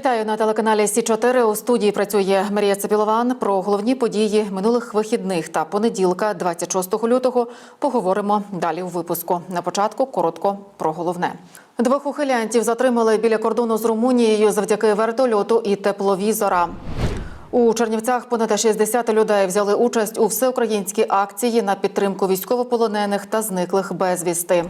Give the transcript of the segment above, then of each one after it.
Вітаю на телеканалі Сі 4 У студії працює Марія Цепілован. Про головні події минулих вихідних та понеділка, 26 лютого, поговоримо далі у випуску. На початку коротко про головне. Двох ухилянтів затримали біля кордону з Румунією завдяки вертольоту і тепловізора. У Чернівцях понад 60 людей взяли участь у всеукраїнській акції на підтримку військовополонених та зниклих безвісти.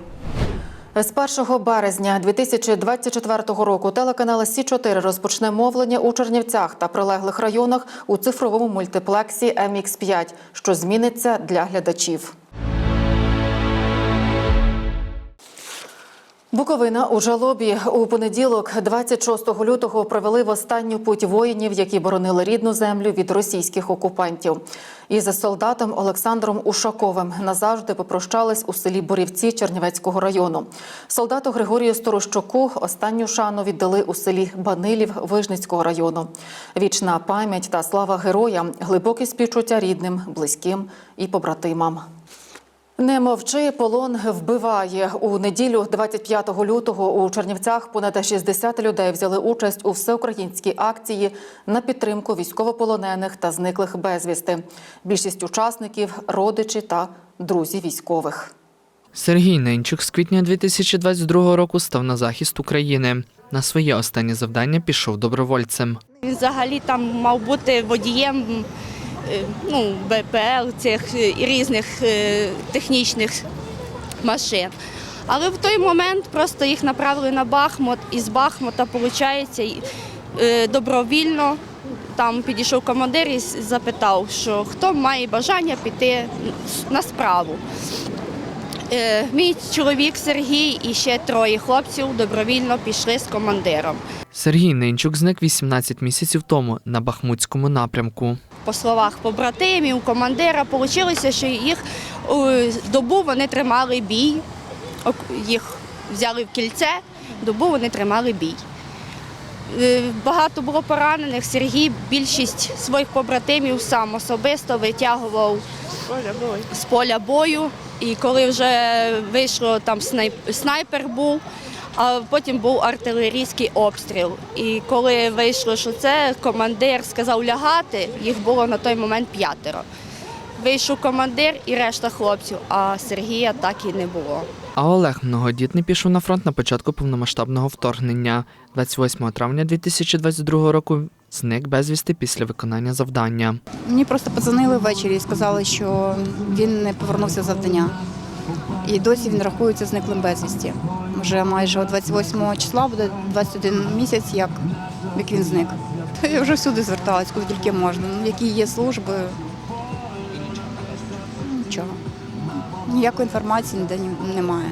З 1 березня 2024 року телеканал Сі 4 розпочне мовлення у Чернівцях та прилеглих районах у цифровому мультиплексі MX5, що зміниться для глядачів. Буковина у жалобі у понеділок, 26 лютого, провели в останню путь воїнів, які боронили рідну землю від російських окупантів. Із солдатом Олександром Ушаковим назавжди попрощались у селі Борівці Чернівецького району. Солдату Григорію Сторощуку останню шану віддали у селі Банилів Вижницького району. Вічна пам'ять та слава героям, глибокі співчуття рідним, близьким і побратимам. Не мовчи, полон вбиває у неділю, 25 лютого, у Чернівцях понад 60 людей взяли участь у всеукраїнській акції на підтримку військовополонених та зниклих безвісти. Більшість учасників родичі та друзі військових. Сергій Ненчук з квітня 2022 року став на захист України. На своє останнє завдання пішов добровольцем. Він взагалі там мав бути водієм ну, БПЛ, цих е, різних е, технічних машин. Але в той момент просто їх направили на Бахмут, і з Бахмута, виходить, добровільно там підійшов командир і запитав, що хто має бажання піти на справу. Е, Мій чоловік Сергій і ще троє хлопців добровільно пішли з командиром. Сергій Ненчук зник 18 місяців тому на Бахмутському напрямку. По словах побратимів, командира, вийшло, що їх е, добу вони тримали бій, їх взяли в кільце, добу вони тримали бій. Е, Багато було поранених. Сергій більшість своїх побратимів сам особисто витягував з поля бою. І коли вже вийшло, там снайпер був, а потім був артилерійський обстріл. І коли вийшло, що це командир сказав лягати, їх було на той момент п'ятеро. Вийшов командир і решта хлопців, а Сергія так і не було. А Олег многодітний пішов на фронт на початку повномасштабного вторгнення. 28 травня 2022 року зник безвісти після виконання завдання. Мені просто подзвонили ввечері і сказали, що він не повернувся з завдання. І досі він рахується зниклим безвісті. Вже майже 28 числа буде 21 місяць, як, як він зник. Я вже всюди зверталась, куди тільки можна. Ну, які є служби. Нічого. Ніякої інформації ніде немає.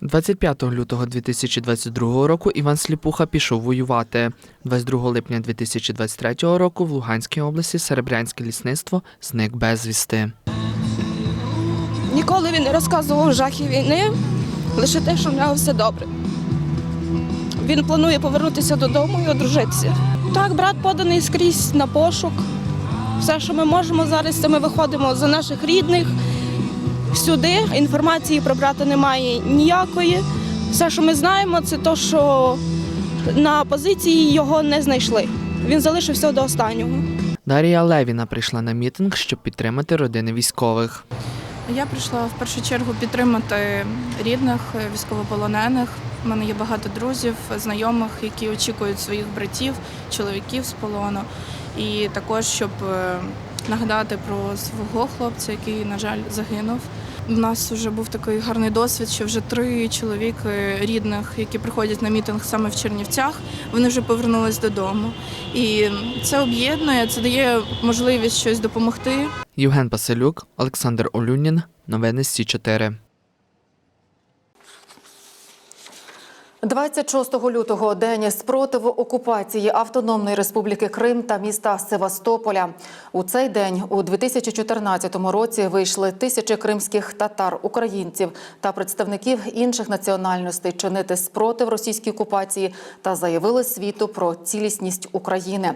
25 лютого 2022 року Іван Сліпуха пішов воювати. 22 липня 2023 року в Луганській області Серебрянське лісництво зник безвісти. Ніколи він не розказував жахів війни, лише те, що в нього все добре. Він планує повернутися додому і одружитися. Так, брат поданий скрізь на пошук. Все, що ми можемо зараз, це ми виходимо за наших рідних сюди. Інформації про брата немає ніякої. Все, що ми знаємо, це те, що на позиції його не знайшли. Він залишився до останнього. Дарія Левіна прийшла на мітинг, щоб підтримати родини військових. Я прийшла в першу чергу підтримати рідних військовополонених. У мене є багато друзів, знайомих, які очікують своїх братів, чоловіків з полону. І також, щоб е, нагадати про свого хлопця, який, на жаль, загинув. У нас вже був такий гарний досвід, що вже три чоловіки рідних, які приходять на мітинг саме в Чернівцях, вони вже повернулись додому. І це об'єднує, це дає можливість щось допомогти. Євген Паселюк, Олександр Олюнін. Новини Сі 4 26 лютого день спротиву окупації Автономної Республіки Крим та міста Севастополя. У цей день у 2014 році вийшли тисячі кримських татар, українців та представників інших національностей чинити спротив російській окупації та заявили світу про цілісність України.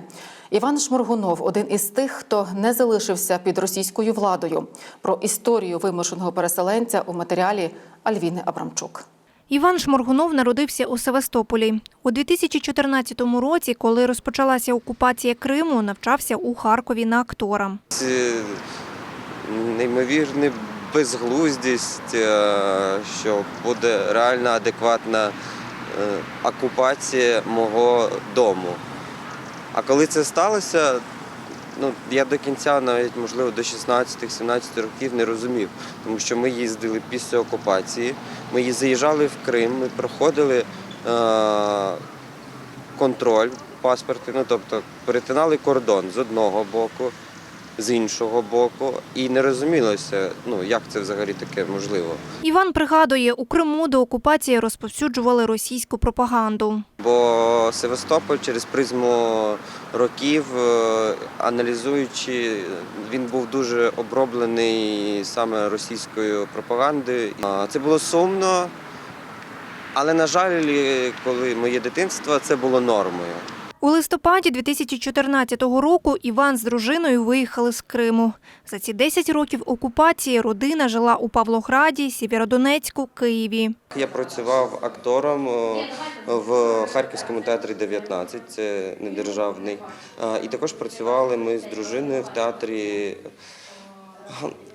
Іван Шморгунов один із тих, хто не залишився під російською владою. Про історію вимушеного переселенця у матеріалі Альвіни Абрамчук. Іван Шморгунов народився у Севастополі. У 2014 році, коли розпочалася окупація Криму, навчався у Харкові на актора. Це неймовірна безглуздість, е, що буде реально адекватна е, окупація мого дому. А коли це сталося, ну, я до кінця, навіть можливо до 16-17 років не розумів, тому що ми їздили після окупації, ми заїжджали в Крим, ми проходили е, контроль паспорти, ну тобто перетинали кордон з одного боку, з іншого боку, і не розумілося, ну як це взагалі таке можливо. Іван пригадує, у Криму до окупації розповсюджували російську пропаганду. Бо Севастополь через призму років, е, аналізуючи, він був дуже оброблений саме російською пропагандою. Це було сумно, але, на жаль, коли моє дитинство, це було нормою. У листопаді 2014 року Іван з дружиною виїхали з Криму. За ці 10 років окупації родина жила у Павлограді, Сєвєродонецьку, Києві. Я працював актором е, в Харківському театрі 19, це недержавний. Е, І також працювали ми з дружиною в театрі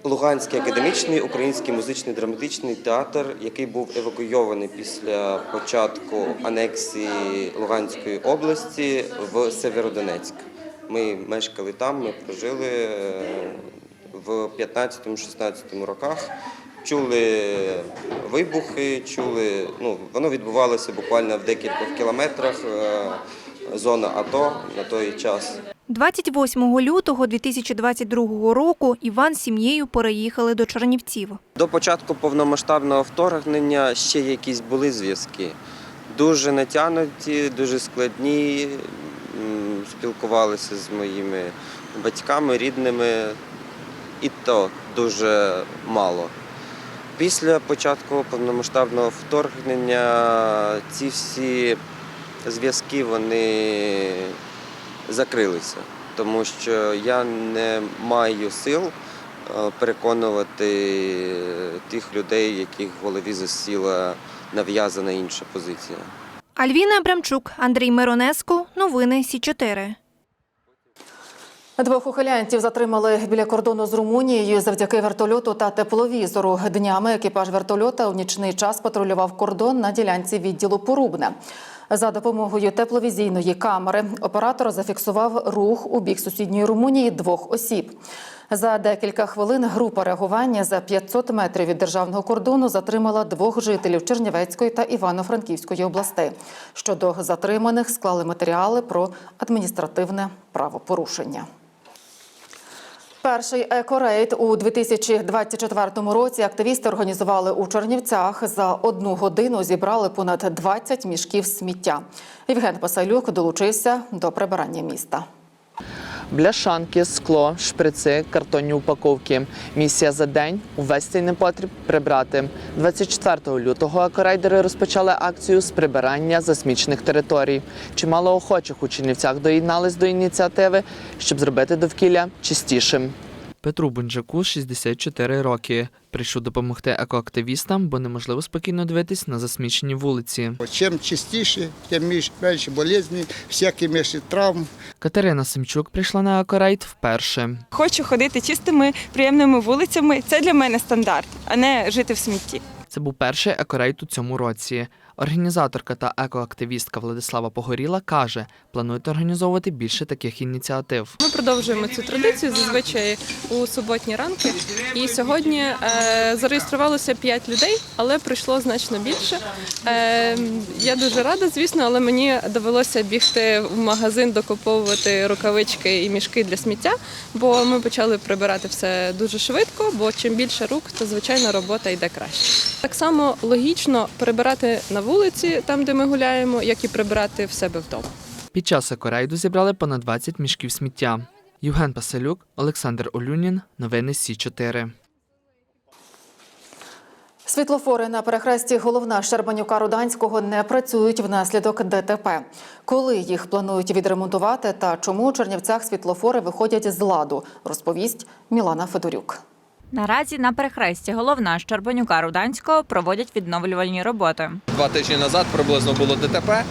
Луганський академічний український музичний драматичний театр, який був евакуйований після початку анексії Луганської області в Северодонецьк. Ми мешкали там, ми прожили е, в 15-16 роках. Чули вибухи, чули, ну, воно відбувалося буквально в декількох кілометрах. е, Зона АТО на той час. 28 лютого 2022 року Іван з сім'єю переїхали до Чернівців. До початку повномасштабного вторгнення ще якісь були зв'язки. Дуже натягнуті, дуже складні. Спілкувалися з моїми батьками, рідними, і то дуже мало. Після початку повномасштабного вторгнення ці всі зв'язки вони закрилися, тому що я не маю сил е, переконувати тих людей, яких в голові засіла нав'язана інша позиція. Альвіна Абрамчук, Андрій Миронеско. Новини Сі 4 Двох ухилянтів затримали біля кордону з Румунією завдяки вертольоту та тепловізору. Днями екіпаж вертольота у нічний час патрулював кордон на ділянці відділу Порубне. За допомогою тепловізійної камери оператор зафіксував рух у бік сусідньої Румунії двох осіб. За декілька хвилин група реагування за 500 метрів від державного кордону затримала двох жителів Чернівецької та Івано-Франківської областей. Щодо затриманих склали матеріали про адміністративне правопорушення. Перший екорейд у 2024 році активісти організували у Чернівцях. За одну годину зібрали понад 20 мішків сміття. Євген Пасалюк долучився до прибирання міста. Бляшанки, скло, шприци, картонні упаковки. Місія за день увесь цей непотріб прибрати. 24 лютого екорейдери розпочали акцію з прибирання засмічених територій. Чимало охочих у Чернівцях доєднались до ініціативи, щоб зробити довкілля чистішим. Петру Бунджаку 64 роки. Прийшов допомогти екоактивістам, бо неможливо спокійно дивитись на засмічені вулиці. Чим чистіше, тим менше- болезні, всякі менше травм. Катерина Семчук прийшла на екорейд вперше. Хочу ходити чистими, приємними вулицями. Це для мене стандарт, а не жити в смітті. Це був перший екорейд у цьому році. Організаторка та екоактивістка Владислава Погоріла каже, планують організовувати більше таких ініціатив. Ми продовжуємо цю традицію зазвичай у суботні ранки. І сьогодні е, зареєструвалося 5 людей, але прийшло значно більше. Е, я дуже рада, звісно, але мені довелося бігти в магазин, докуповувати рукавички і мішки для сміття, бо ми почали прибирати все дуже швидко, бо чим більше рук, то звичайно робота йде краще. Так само логічно прибирати на вулиці, там де ми гуляємо, як і прибирати в себе вдома. Під час екорейду зібрали понад 20 мішків сміття. Євген Паселюк, Олександр Олюнін. Новини Сі 4 Світлофори на перехресті головна Щербанюка Руданського не працюють внаслідок ДТП. Коли їх планують відремонтувати та чому у Чернівцях світлофори виходять з ладу, розповість Мілана Федорюк. Наразі на перехресті головна Щербанюка Руданського проводять відновлювальні роботи. Два тижні назад приблизно було ДТП е,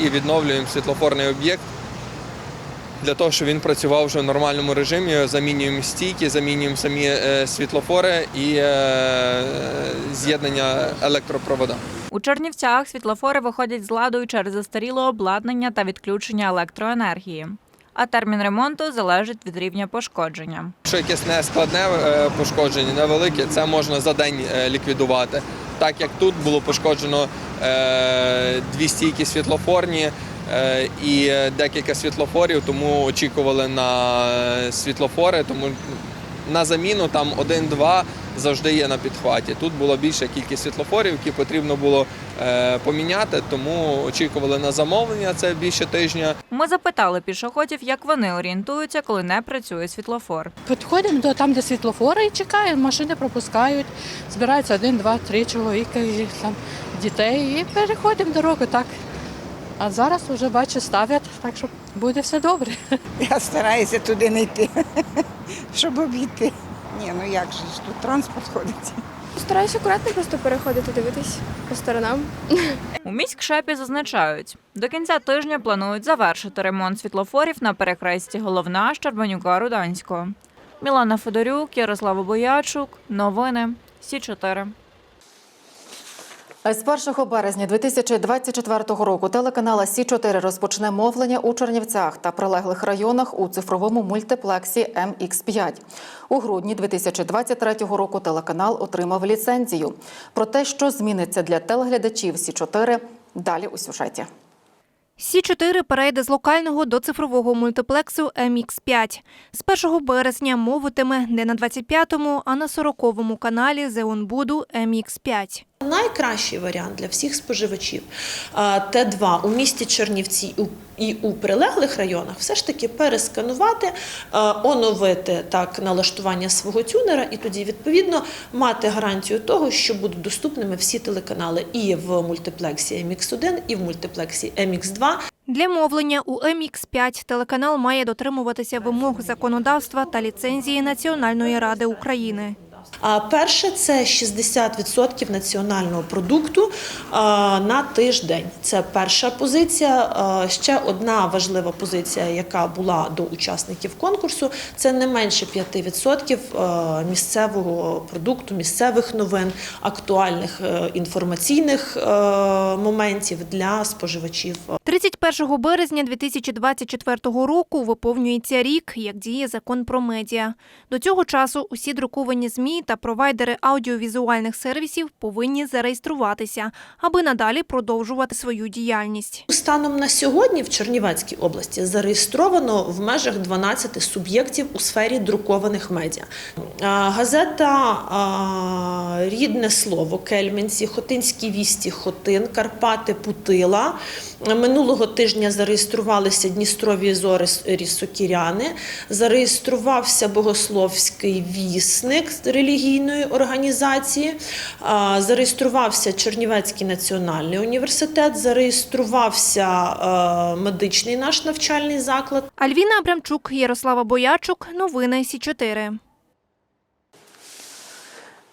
і відновлюємо світлофорний об'єкт для того, щоб він працював вже в нормальному режимі. Замінюємо стійки, замінюємо самі е, світлофори і е, з'єднання електропровода. У Чернівцях світлофори виходять з ладу через застаріле обладнання та відключення електроенергії. А термін ремонту залежить від рівня пошкодження. Якщо якесь нескладне е, пошкодження, невелике, це можна за день е, ліквідувати. Так як тут було пошкоджено е, дві стійки світлофорні і декілька світлофорів, тому очікували на світлофори, тому на заміну там один-два завжди є на підхваті. Тут була більша кількість світлофорів, які потрібно було е, поміняти, тому очікували на замовлення. Це більше тижня. Ми запитали пішоходів, як вони орієнтуються, коли не працює світлофор. Підходимо до там, де світлофори, і чекаємо, машини пропускають. Збираються один, два, три чоловіка і там дітей, і переходимо дорогу так. А зараз вже бачу, ставлять, так що буде все добре. Я стараюся туди не йти, щоб обійти. Ні, ну як же ж тут транспорт ходить. Стараюся акуратно просто переходити, дивитись по сторонам. У міськшепі зазначають, до кінця тижня планують завершити ремонт світлофорів на перехресті головна Щербанюка Руданського. Мілана Федорюк, Ярослава Боячук. Новини Сі 4 З 1 березня 2024 року телеканала Сі 4 розпочне мовлення у Чернівцях та прилеглих районах у цифровому мультиплексі МХ5. У грудні 2023 року телеканал отримав ліцензію. Про те, що зміниться для телеглядачів Сі 4 далі у сюжеті. Сі 4 перейде з локального до цифрового мультиплексу MX5. З 1 березня мовитиме не на 25-му, а на 40-му каналі Зеонбуду MX5. Найкращий варіант для всіх споживачів а, Т2 у місті Чернівці і у прилеглих районах все ж таки пересканувати, оновити так налаштування свого тюнера і тоді відповідно мати гарантію того, що будуть доступними всі телеканали і в мультиплексі MX1, і в мультиплексі MX2. Для мовлення у MX5 телеканал має дотримуватися вимог законодавства та ліцензії Національної ради України. А перше це 60% національного продукту на тиждень. Це перша позиція. Ще одна важлива позиція, яка була до учасників конкурсу, це не менше 5% місцевого продукту, місцевих новин, актуальних е, інформаційних е, моментів для споживачів 31 березня 2024 року виповнюється рік, як діє закон про медіа. До цього часу усі друковані ЗМІ та провайдери аудіовізуальних сервісів повинні зареєструватися, аби надалі продовжувати свою діяльність. Станом на сьогодні в Чернівецькій області зареєстровано в межах 12 суб'єктів у сфері друкованих медіа. Газета Рідне слово Кельменці, Хотинські вісті, Хотин, Карпати, Путила. Минулого тижня зареєструвалися Дністрові зори Сокіряни, зареєструвався Богословський вісник релігійної організації, зареєструвався Чернівецький національний університет, зареєструвався медичний наш навчальний заклад. Альвіна Абрамчук, Ярослава Боячук. Новини Сі 4